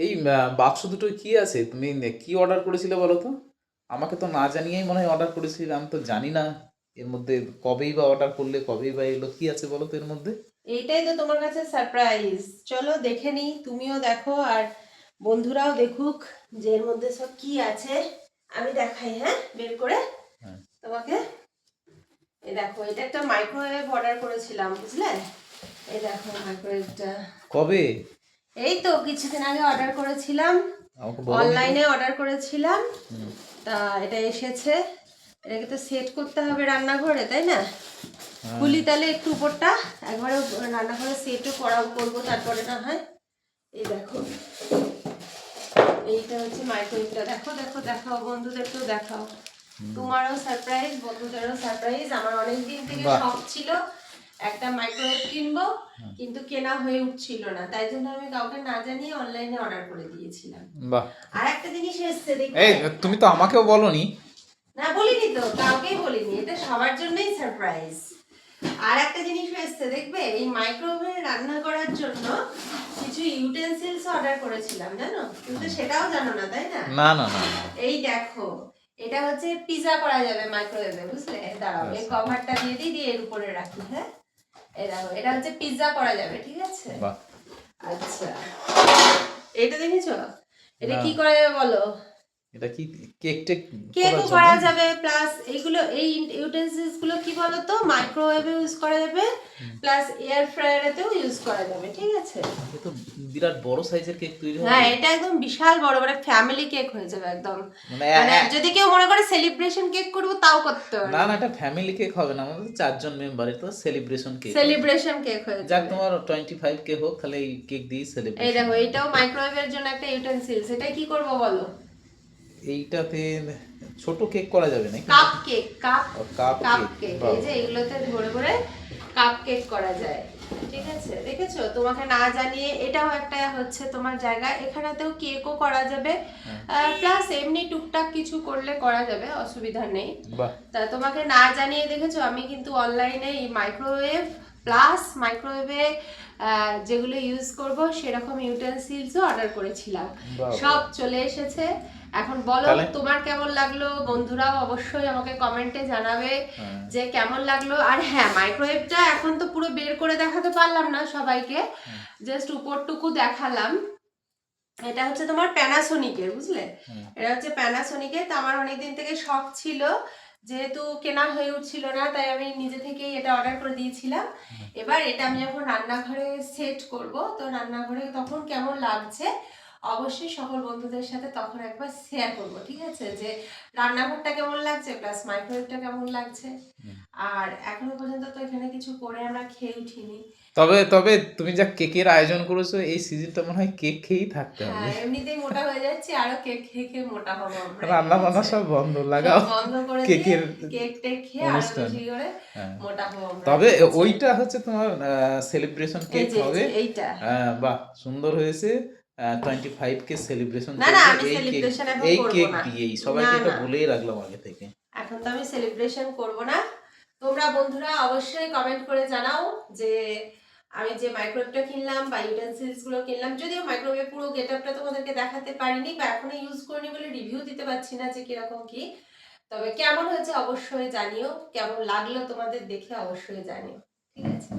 এই বাক্স দুটো কি আছে? তুমি কি অর্ডার করেছিলে বলো তো? আমাকে তো না জানিয়েই মনে হয় অর্ডার করেছিলে আমি তো জানি না এর মধ্যে কবেই বা অর্ডার করলে কবেই বা এলো কি আছে বলো তো এর মধ্যে? এইটাই তো তোমার কাছে সারপ্রাইজ চলো দেখে নি তুমিও দেখো আর বন্ধুরাও দেখুক যে এর মধ্যে সব কি আছে। আমি দেখাই হ্যাঁ? বের করে। হ্যাঁ। তোমাকে? এই দেখো এটা একটা মাইক্রোওয়েভ অর্ডার করেছিলাম বুঝলে? এই দেখো মাইক্রোওয়েভটা কবে? এই তো কিছুদিন আগে অর্ডার করেছিলাম। অনলাইনে অর্ডার করেছিলাম। তা এটা এসেছে। এটাকে তো সেট করতে হবে রান্নাঘরে তাই না? হ্যাঁ। খুলি তাহলে একটু উপরটা। একবারে রান্নাঘরে সেটও করা করব তারপরে না হয়। এই দেখো। এইটা হচ্ছে মাইক্রোওয়েভটা দেখো দেখো দেখাও বন্ধুদেরকেও দেখাও। তোমারও সারপ্রাইজ বন্ধুদেরও সারপ্রাইজ আমার অনেক দিন থেকে শখ ছিল একটা মাইক্রোওয়েভ কিনবো কিন্তু কেনা হয়ে উঠছিল না। তাই জন্য আমি কাউকে না জানিয়ে অনলাইনে অর্ডার করে দিয়েছিলাম। বাহ। আর একটা জিনিস এসছে দেখবে এই তুমি তো আমাকেও বলনি। না বলিনি তো কাউকেই বলিনি। এটা সবার জন্যই সারপ্রাইজ আর একটা জিনিস এসছে দেখবে? এই মাইক্রোওয়েভে রান্না করার জন্য কিছু ইউটেন্সিলস অর্ডার করেছিলাম জানো? কিন্তু সেটাও জানো না তাই না? না না না এই দেখো এটা হচ্ছে পিজা করা যাবে মাইক্রোওয়েভে বুঝলে? দাঁড়াও এই। কভারটা দিয়ে দিই দিয়ে এর উপরে রাখি হ্যাঁ? দেখো এটা হচ্ছে পিৎজা করা যাবে ঠিক আছে? বাহ। আচ্ছা। এটা দেখেছ? এটা কি করা যাবে বলো? এটা কি কেক টেক কেকও করা যাবে প্লাস এইগুলো এই ইউটেন্সিলসগুলো কি বলতো? মাইক্রোওয়েভে ইউজ করা যাবে প্লাস এয়ার ফ্রায়ারেতেও ইউজ করা যাবে ঠিক আছে? এ তো বিরাট বড় সাইজের কেক তৈরি হবে। হ্যাঁ এটা একদম বিশাল বড় মানে ফ্যামিলি কেক হয়ে যাবে একদম। মানে মানে যদি কেউ মনে করে সেলিব্রেশন কেক করব তাও করতে পারে না না এটা ফ্যামিলি কেক হবে না আমাদের চারজন মেম্বারের তো সেলিব্রেশন কেক সেলিব্রেশন কেক হয়ে যাক তোমার টোয়েন্টি ফাইভ কে হোক তাহলে এই কেক দিয়ে এই দেখো এইটাও মাইক্রোওয়েভের জন্য একটা ইউটেন্সিলস এটা কি করব বলো? এইটাতে ছোট কেক করা যাবে নাকি? Cup cake cup cup cake এই যে এগুলোতে ভরে ভরে কাপ কেক করা যায়। ঠিক আছে? দেখেছ? তোমাকে না জানিয়ে এটাও একটা হচ্ছে তোমার জায়গা। এখানেতেও কেকও করা যাবে। প্লাস এমনি টুকটাক কিছু করলে করা যাবে অসুবিধা নেই। তা তোমাকে না জানিয়ে দেখেছ আমি কিন্তু অনলাইনে এই মাইক্রোওয়েভ প্লাস মাইক্রোওয়েভে যেগুলো ইউজ করব সেরকম ইউটেন্সিলসও অর্ডার করেছিলাম। সব চলে এসেছে। এখন বলো তোমার কেমন লাগল? বন্ধুরাও অবশ্যই আমাকে কমেন্টে জানাবে হ্যাঁ। যে কেমন লাগল। আর হ্যাঁ মাইক্রোওয়েভটা এখন তো পুরো বের করে দেখাতে পারলাম না সবাইকে। জাস্ট উপরটুকু দেখালাম। এটা হচ্ছে তোমার প্যানাসোনিকের বুঝলে? এটা হচ্ছে প্যানাসোনিকের তো আমার অনেকদিন থেকে শখ ছিল। যেহেতু কেনা হয়ে উঠছিল না তাই আমি নিজে থেকেই এটা অর্ডার করে দিয়েছিলাম। এবার এটা আমি যখন রান্নাঘরে সেট করব তো রান্নাঘরে তখন কেমন লাগছে? অবশ্যই সকল বন্ধুদের সাথে তখন একবার শেয়ার করব ঠিক আছে? যে রান্নাঘরটা কেমন লাগছে প্লাস মাইক্রোওয়েভটা কেমন লাগছে? আর এখনও পর্যন্ত তো এখানে কিছু করে আমরা খেয়ে উঠিনি। তবে তবে তুমি যা কেকের আয়োজন করেছ এই সিজনটা মনে হয় কেক খেয়েই থাকতে হবে। হ্যাঁ এমনিতেই মোটা হয়ে যাচ্ছি আরও কেক খেয়ে খেয়ে মোটা হব আমরা রান্না বান্না সব বন্ধ লাগাও। বন্ধ করে কেকের কেক টেক খেয়ে আরও বেশি করে হ্যাঁ। মোটা হব আমরা। তবে ওইটা হচ্ছে তোমার সেলিব্রেশন কেক হবে। এইটা। হ্যাঁ, বাহ সুন্দর হয়েছে। টোয়েন্টি ফাইভ কে সেলিব্রেশন এই কেক দিয়েই। সবাইকে না, এটা বলেই রাখলাম আগে থেকে। এখন তো আমি সেলিব্রেশন করব না। তোমরা বন্ধুরা অবশ্যই কমেন্ট করে জানাও যে আমি যে মাইক্রোওয়েভটা কিনলাম বা ইউটেন্সিলসগুলো কিনলাম যদিও মাইক্রোওয়েভ পুরো গেটআপটা তোমাদেরকে দেখাতে পারিনি বা এখনও ইউজ করিনি বলে রিভিউ দিতে পারছি না যে কীরকম কি। তবে কেমন হয়েছে অবশ্যই জানিও কেমন লাগল তোমাদের দেখে অবশ্যই জানিও। ঠিক আছে?